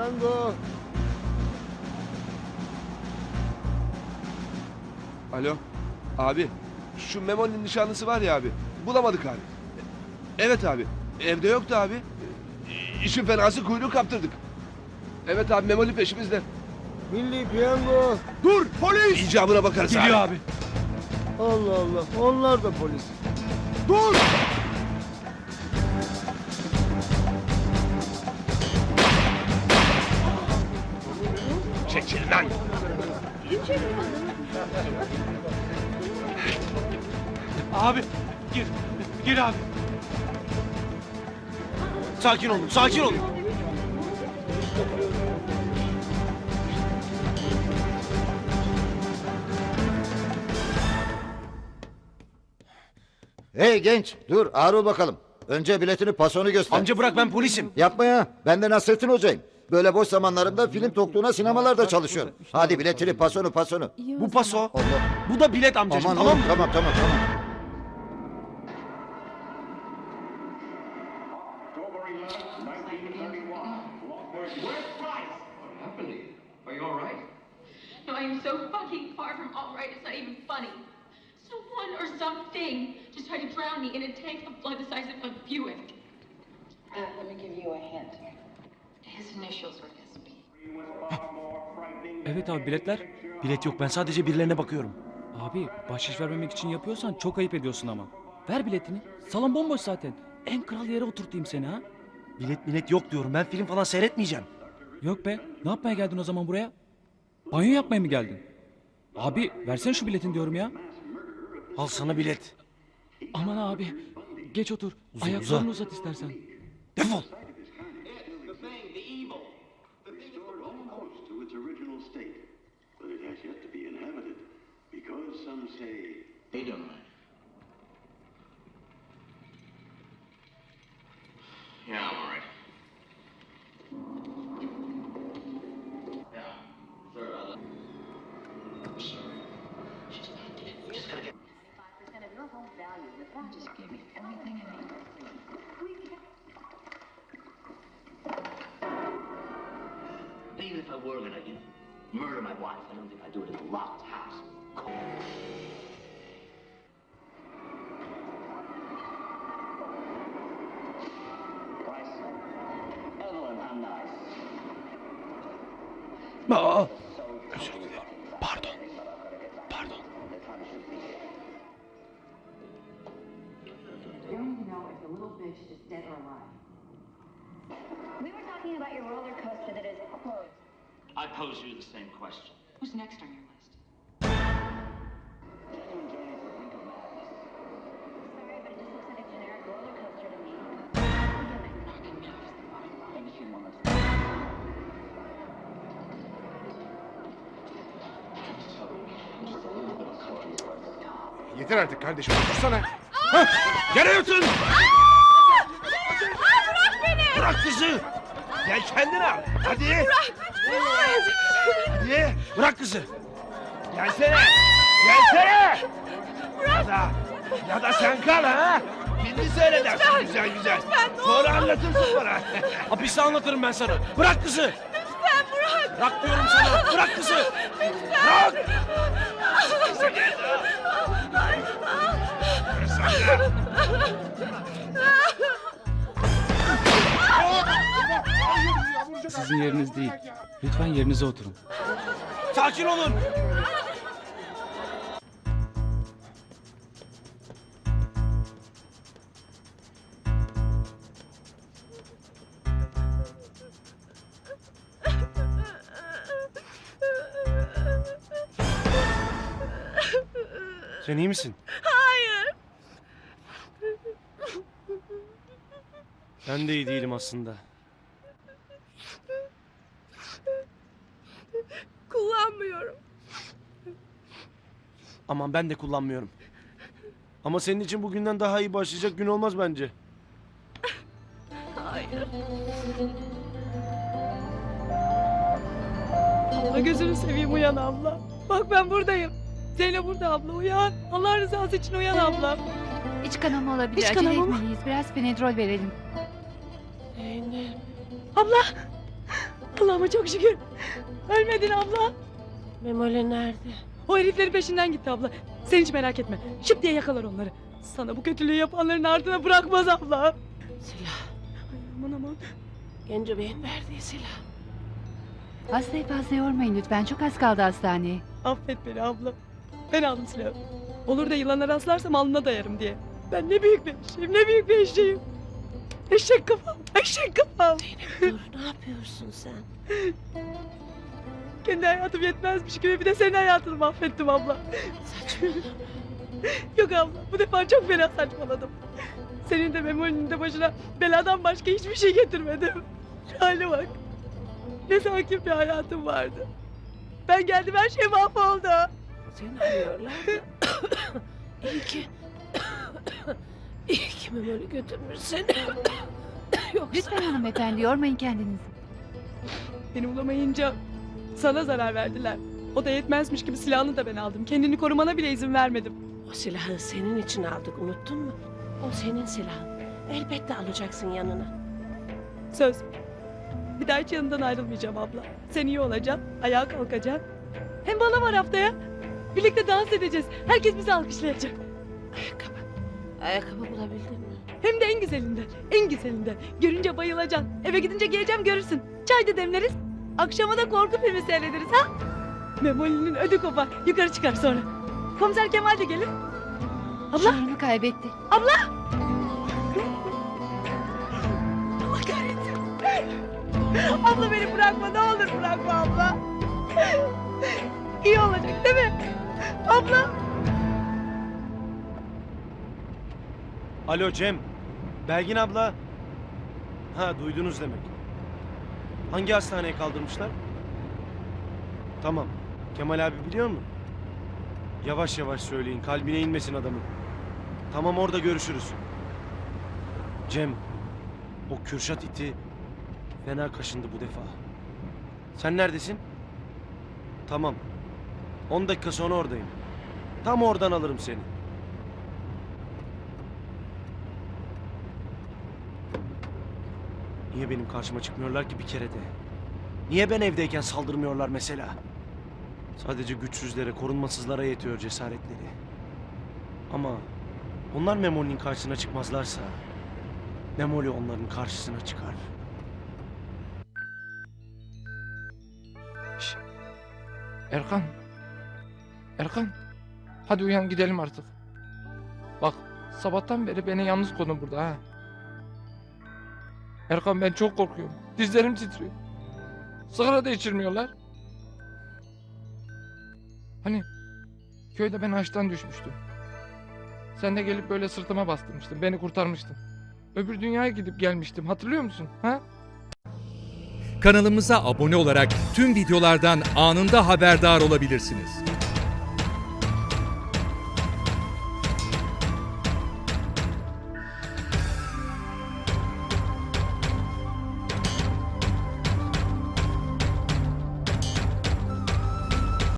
piyango. Alo. Abi. Şu Memo'nun nişanlısı var ya abi. Bulamadık abi. Evet abi. Evde yoktu abi. İşin fenası kuyruğu kaptırdık. Evet abi Memoli peşimizde. Milli piyango. Dur polis. İcabına bakarız Geliyor abi. abi. Allah Allah. Onlar da polis. Dur. Abi gir. Gir abi. Sakin olun, sakin olun. Hey genç dur ağır ol bakalım. Önce biletini pasonu göster. Amca bırak ben polisim. Yapma ya. Ben de Nasrettin Hoca'yım. Böyle boş zamanlarımda film tokluğuna sinemalarda çalışıyorum. Hadi biletini pasonu pasonu. Bu paso. Allah. Bu da bilet amcacığım Aman tamam oğlum, mı? tamam tamam tamam. Are you all right? No, I am so fucking far from all right, it's not even funny. Someone or something just tried to drown me in a tank of blood the size of a Buick. Uh, let me give you a hint. Evet abi biletler. Bilet yok ben sadece birilerine bakıyorum. Abi bahşiş vermemek için yapıyorsan çok ayıp ediyorsun ama. Ver biletini. Salon bomboş zaten. En kral yere oturtayım seni ha. Bilet bilet yok diyorum ben film falan seyretmeyeceğim. Yok be. Ne yapmaya geldin o zaman buraya? Banyo yapmaya mı geldin? Abi versene şu biletin diyorum ya. Al sana bilet. Aman abi. Geç otur. Uza, Ayaklarını uza. uzat istersen. Defol. Everything I need. Even if I were gonna, you know, murder my wife, I don't think I'd do it in a locked house. Price. Evelyn, I'm nice. Aa. We were talking about your roller coaster that is closed. I pose you the same question. Who's next on your list? Yeter artık kardeşim. Dursana. Hah, gel Ertuğrul. Bırak kızı. Gel kendine al. Hadi. Bırak. Hadi. Bırak kızı. Gelsene. Gelsene. Ya da, ya da sen kal ha. Filmi seyredersin güzel güzel. Sonra anlatırsın bana. Hapiste anlatırım ben sana. Bırak kızı. Lütfen bırak. Bırak diyorum sana. Bırak kızı. Bırak. Sizin yeriniz değil. Lütfen yerinize oturun. Sakin olun. Sen iyi misin? Hayır. Ben de iyi değilim aslında. Kullanmıyorum. Aman ben de kullanmıyorum. Ama senin için bugünden daha iyi başlayacak gün olmaz bence. Abla gözünü seveyim uyan abla. Bak ben buradayım. Zeynep burada abla uyan. Allah rızası için uyan abla. İç kanama olabilir. İç Acele kanama mı? etmeliyiz. Biraz fenedrol verelim. Abla. Allah'ıma çok şükür. Ölmedin abla. Memoli nerede? O heriflerin peşinden gitti abla. Sen hiç merak etme. Şıp diye yakalar onları. Sana bu kötülüğü yapanların ardına bırakmaz abla. Silah. Aman aman. Genco Bey'in verdiği silah. Hastayı fazla yormayın lütfen. Çok az kaldı hastaneye. Affet beni abla. Ben aldım silahı. Olur da yılana rastlarsam alnına dayarım diye. Ben ne büyük bir eşeğim, ne büyük bir eşeğim. Eşek kafam, eşek kafam. Dur ne yapıyorsun sen? Kendi hayatım yetmezmiş gibi bir de senin hayatını mahvettim abla. Saçmalama. Yok abla bu defa çok fena saçmaladım. Senin de Memoli'nin de başına beladan başka hiçbir şey getirmedim. Şu hale bak. Ne sakin bir hayatım vardı. Ben geldim her şey mahvoldu. Seni arıyorlar da. İyi ki... İyi ki Memoli götürmüş seni. Yoksa... Lütfen hanımefendi yormayın kendinizi. Beni bulamayınca sana zarar verdiler. O da yetmezmiş gibi silahını da ben aldım. Kendini korumana bile izin vermedim. O silahı senin için aldık unuttun mu? O senin silahın. Elbette alacaksın yanına. Söz. Bir daha hiç yanından ayrılmayacağım abla. Sen iyi olacaksın, ayağa kalkacaksın. Hem bana var haftaya. Birlikte dans edeceğiz. Herkes bizi alkışlayacak. Ayakkabı. Ayakkabı bulabildin mi? Hem de en güzelinden, en güzelinden. Görünce bayılacaksın. Eve gidince geleceğim görürsün. Çay da demleriz. Akşama da korku filmi seyrederiz ha? Memoli'nin ödü kopar. Yukarı çıkar sonra. Komiser Kemal de gelir. Abla, Şuurunu kaybetti. Allah kahretsin. Abla beni bırakma ne olur bırakma abla. İyi olacak değil mi? Abla. Alo Cem. Belgin abla. Ha duydunuz demek. Hangi hastaneye kaldırmışlar? Tamam. Kemal abi biliyor mu? Yavaş yavaş söyleyin. Kalbine inmesin adamın. Tamam orada görüşürüz. Cem. O Kürşat iti fena kaşındı bu defa. Sen neredesin? Tamam. 10 dakika sonra oradayım. Tam oradan alırım seni. Niye benim karşıma çıkmıyorlar ki bir kere de? Niye ben evdeyken saldırmıyorlar mesela? Sadece güçsüzlere, korunmasızlara yetiyor cesaretleri. Ama onlar Memoli'nin karşısına çıkmazlarsa Memoli onların karşısına çıkar. Erkan. Erkan. Hadi uyan gidelim artık. Bak sabahtan beri beni yalnız konu burada ha. Erkan ben çok korkuyorum. Dizlerim titriyor. Sigara da içirmiyorlar. Hani köyde ben ağaçtan düşmüştüm. Sen de gelip böyle sırtıma bastırmıştın. Beni kurtarmıştın. Öbür dünyaya gidip gelmiştim. Hatırlıyor musun? Ha? Kanalımıza abone olarak tüm videolardan anında haberdar olabilirsiniz.